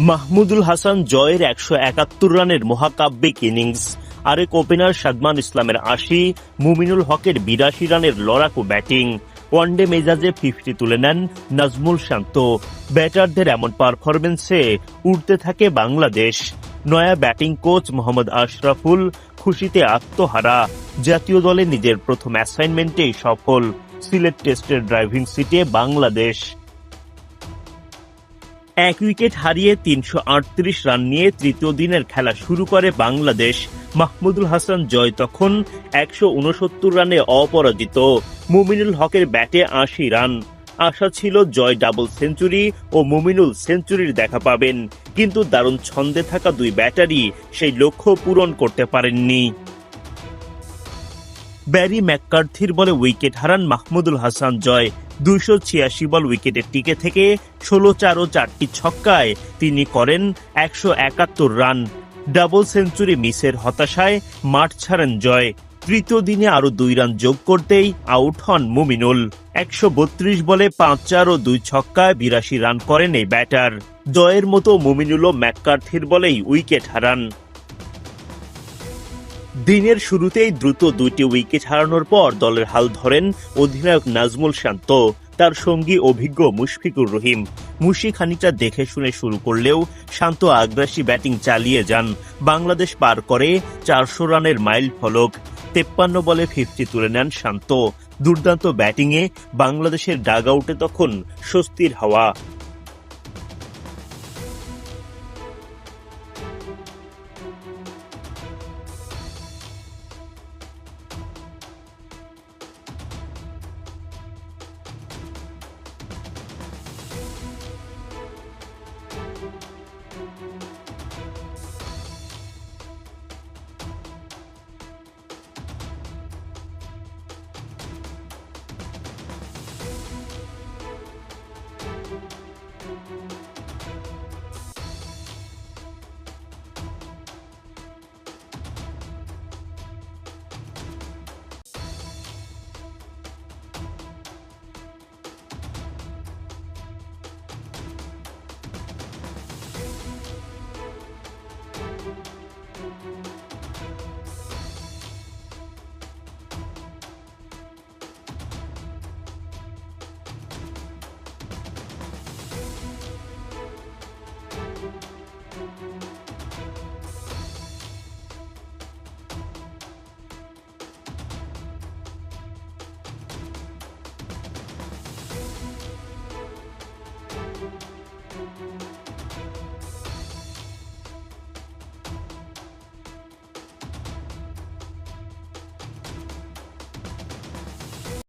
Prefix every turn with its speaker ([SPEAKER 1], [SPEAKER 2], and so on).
[SPEAKER 1] মাহমুদুল হাসান জয়ের একশো একাত্তর রানের মহাকাব্যিক ইনিংস। আরেক ওপেনার সাদমান ইসলামের আশি, মুমিনুল হকের বিরাশি রানের লড়াকু ব্যাটিং। ওয়ানডে মেজাজে ফিফটি তুলে নেন নাজমুল শান্ত। ব্যাটারদের এমন পারফরমেন্সে উঠতে থাকে বাংলাদেশ। নয়া ব্যাটিং কোচ মোহাম্মদ আশরাফুল খুশিতে আত্মহারা। জাতীয় দলে নিজের প্রথম অ্যাসাইনমেন্টেই সফল। সিলেট টেস্টের ড্রাইভিং সিটে বাংলাদেশ। এক উইকেট হারিয়ে তিনশো আটত্রিশ রান নিয়ে তৃতীয় দিনের খেলা শুরু করে বাংলাদেশ। মাহমুদুল হাসান জয় তখন একশো উনসত্তর রানে অপরাজিত। মুমিনুল হকের ব্যাটে আশি রান। আশা ছিল জয় ডাবল সেঞ্চুরি ও মুমিনুল সেঞ্চুরির দেখা পাবেন। কিন্তু দারুণ ছন্দে থাকা দুই ব্যাটারি সেই লক্ষ্য পূরণ করতে পারেননি। ব্যারি ম্যাককার্থির বলে উইকেট হারান মাহমুদুল হাসান জয়। দুইশো ছিয়াশি বল উইকেটে টিকে থেকে ষোলো চার ও চারটি ছক্কায় তিনি করেন একশো একাত্তর রান। ডাবল সেঞ্চুরি মিসের হতাশায় মাঠ ছাড়েন জয়। তৃতীয় দিনে আরও দুই রান যোগ করতেই আউট হন মুমিনুল। একশো বত্রিশ বলে পাঁচ চার ও দুই ছক্কায় বিরাশি রান করেন এই ব্যাটার। জয়ের মতো মুমিনুলও ম্যাককার্থির বলেই উইকেট হারান। দিনের শুরুতেই দ্রুত দুইটি উইকেট হারানোর পর দলের হাল ধরেন অধিনায়ক নাজমুল শান্ত। তার সঙ্গী অভিজ্ঞ মুশফিকুর রহিম। মুশি খানিকটা দেখে শুনে শুরু করলেও শান্ত আগ্রাসী ব্যাটিং চালিয়ে যান। বাংলাদেশ পার করে চারশো রানের মাইল ফলক। তেপ্পান্ন বলে ফিফটি তুলে নেন শান্ত। দুর্দান্ত ব্যাটিংয়ে বাংলাদেশের ডাগ আউটে তখন স্বস্তির হাওয়া।